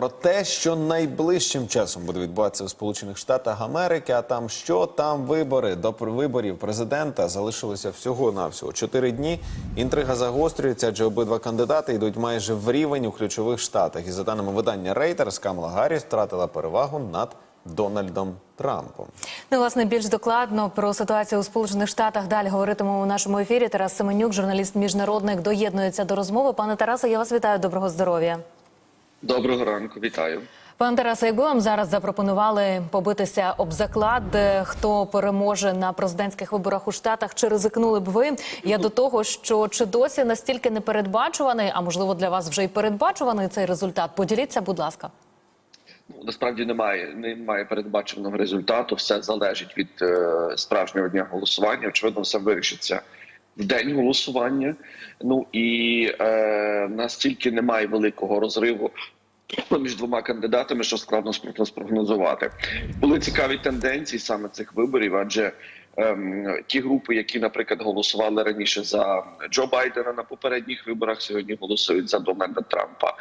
про те, що найближчим часом буде відбуватися у Сполучених Штатах Америки. А там що там вибори до виборів президента залишилося всього навсього чотири дні. Інтрига загострюється, адже обидва кандидати йдуть майже в рівень у ключових штатах. І за даними видання Reuters, Камала Гарріс втратила перевагу над Дональдом Трампом. Ну, власне, більш докладно про ситуацію у Сполучених Штатах далі говоритимемо у нашому ефірі. Тарас Семенюк, журналіст міжнародник, доєднується до розмови. Пане Тарасе, я вас вітаю. Доброго здоров'я. Доброго ранку, вітаю. Пане Тарасе, якби вам зараз запропонували побитися об заклад, хто переможе на президентських виборах у Штатах, чи ризикнули б ви? Я до того, що чи досі настільки непередбачуваний, а можливо для вас вже й передбачуваний цей результат? Поділіться, будь ласка. Ну насправді немає немає передбаченого результату. Все залежить від е, справжнього дня голосування. Очевидно, все вирішиться в день голосування. Ну і е, настільки немає великого розриву. Між двома кандидатами, що складно спро- спрогнозувати, були цікаві тенденції саме цих виборів, адже ем, ті групи, які, наприклад, голосували раніше за Джо Байдена на попередніх виборах, сьогодні голосують за Дональда Трампа.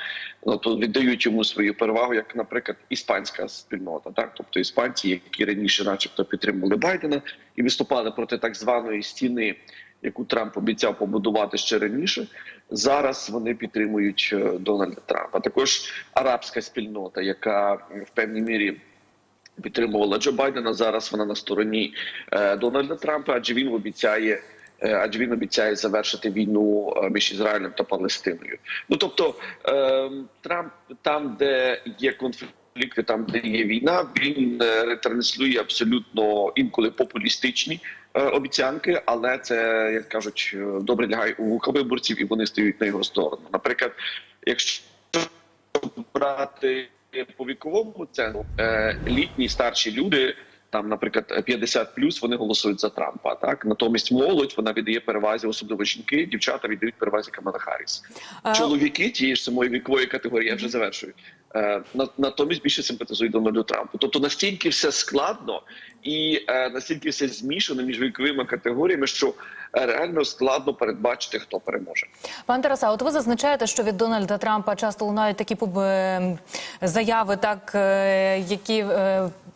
Ну то віддають йому свою перевагу, як, наприклад, іспанська спільнота, так тобто іспанці, які раніше, начебто, підтримували Байдена і виступали проти так званої стіни, яку Трамп обіцяв побудувати ще раніше. Зараз вони підтримують е, Дональда Трампа. Також арабська спільнота, яка в певній мірі підтримувала Джо Байдена. Зараз вона на стороні е, Дональда Трампа, адже він обіцяє. е, Адже він обіцяє завершити війну між Ізраїлем та Палестиною. Ну тобто Трамп там, де є конфлікти, там де є війна, він ретранслює абсолютно інколи популістичні обіцянки, але це як кажуть, е, добре лягає у вуха виборців, і вони стають на його сторону. Наприклад, якщо брати по віковому центру е, літні старші люди. Там, наприклад, 50 плюс вони голосують за Трампа. Так натомість молодь вона віддає перевазі, особливо жінки, дівчата віддають перевазі Камала Харріс. Е, Чоловіки тієї ж самої вікової категорії, я вже завершую. Е, на- натомість більше симпатизують Дональду Трампу. Тобто настільки все складно і е, настільки все змішано між віковими категоріями, що е, реально складно передбачити, хто переможе. Пане Тараса, от ви зазначаєте, що від Дональда Трампа часто лунають такі заяви, які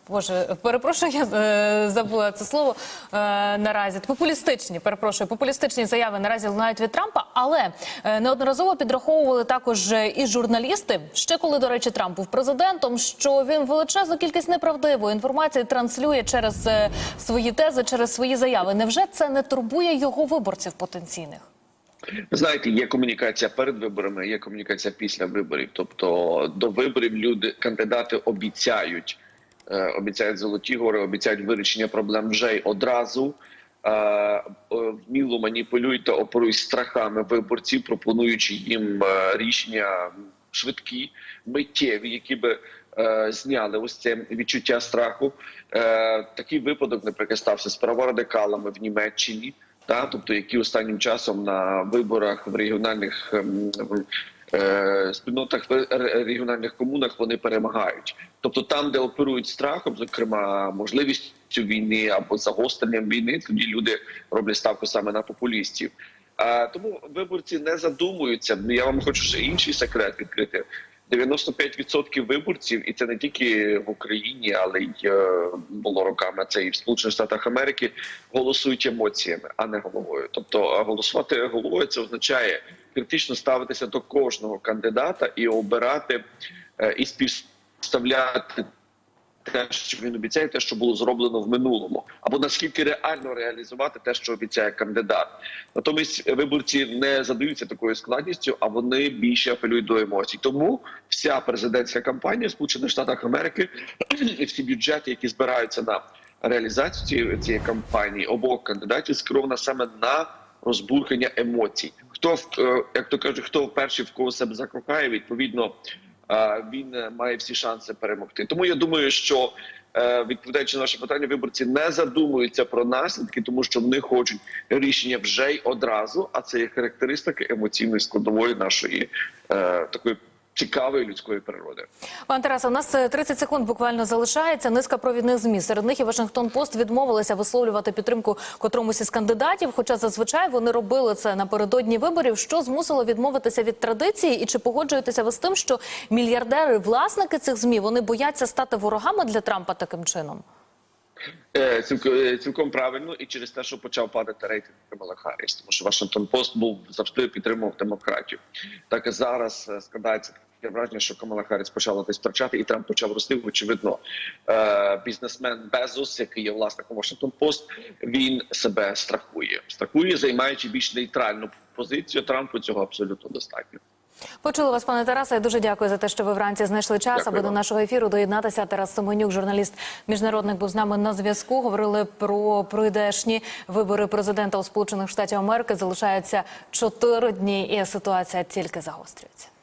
боже, перепрошую, я е, забула це слово е, наразі. Популістичні, перепрошую, популістичні заяви наразі лунають від Трампа, але е, неодноразово підраховували також е, і журналісти, ще коли, до речі, Трамп був президентом, що він величезну кількість неправдивої інформації транслює через свої тези, через свої заяви. Невже це не турбує його виборців потенційних? Знаєте, є комунікація перед виборами, є комунікація після виборів. Тобто до виборів люди кандидати обіцяють, обіцяють золоті гори, обіцяють вирішення проблем вже й одразу. Е, е, Вміло маніпулюють та оперують страхами виборців, пропонуючи їм е, рішення швидкі, миттєві, які би е, зняли ось це відчуття страху. Е, такий випадок, наприклад, стався з праворадикалами в Німеччині та тобто які останнім часом на виборах в регіональних ем, е, спільнотах в регіональних комунах вони перемагають. Тобто там, де оперують страхом, зокрема можливістю війни або загостренням війни, тоді люди роблять ставку саме на популістів. А тому виборці не задумуються. Ну, Я вам хочу ще інший секрет відкрити. 95% виборців, і це не тільки в Україні, але й е, було роками. Це і в Сполучених Штатах Америки голосують емоціями, а не головою. Тобто, голосувати головою це означає критично ставитися до кожного кандидата і обирати е, і співставляти те, що він обіцяє, те, що було зроблено в минулому, або наскільки реально реалізувати те, що обіцяє кандидат. Натомість виборці не задаються такою складністю, а вони більше апелюють до емоцій. Тому вся президентська кампанія в Сполучених Штатах Америки і всі бюджети, які збираються на реалізацію цієї, кампанії обох кандидатів, скерована саме на розбурхання емоцій. Хто е, як то кажуть, хто перший в кого себе закохає, відповідно е, він е, має всі шанси перемогти. Тому я думаю, що відповідаючи на ваше питання, виборці не задумуються про наслідки, тому що вони хочуть рішення вже й одразу. А це є характеристики емоційної складової нашої такої цікавої людської природи. Пан Тарас, у нас е, 30 секунд буквально залишається. Низка провідних змі. Серед них і Вашингтон Пост відмовилися висловлювати підтримку котромусь із кандидатів. Хоча зазвичай вони робили це напередодні виборів. Що змусило відмовитися від традиції? І чи погоджуєтеся ви з тим, що мільярдери, власники цих змі, вони бояться стати ворогами для Трампа таким чином? Е, Цілком, е, правильно, і через те, що почав падати рейтинг Камала Харріс, тому що Вашингтон Пост був завжди підтримував демократію. Так і зараз е, складається таке враження, що Камала Харріс почала десь втрачати, і Трамп почав рости. Очевидно, бізнесмен Безос, який є власником Вашингтон Пост, він себе страхує. Страхує, займаючи більш нейтральну позицію. Трампу цього абсолютно достатньо. Почули вас, пане Тарасе. Я дуже дякую за те, що ви вранці знайшли час, Дякую аби до нашого ефіру доєднатися. Тарас Семенюк, журналіст міжнародник, був з нами на зв'язку. Говорили про пройдешні вибори президента у Сполучених Штатів Америки. Залишається чотири дні, і ситуація тільки загострюється.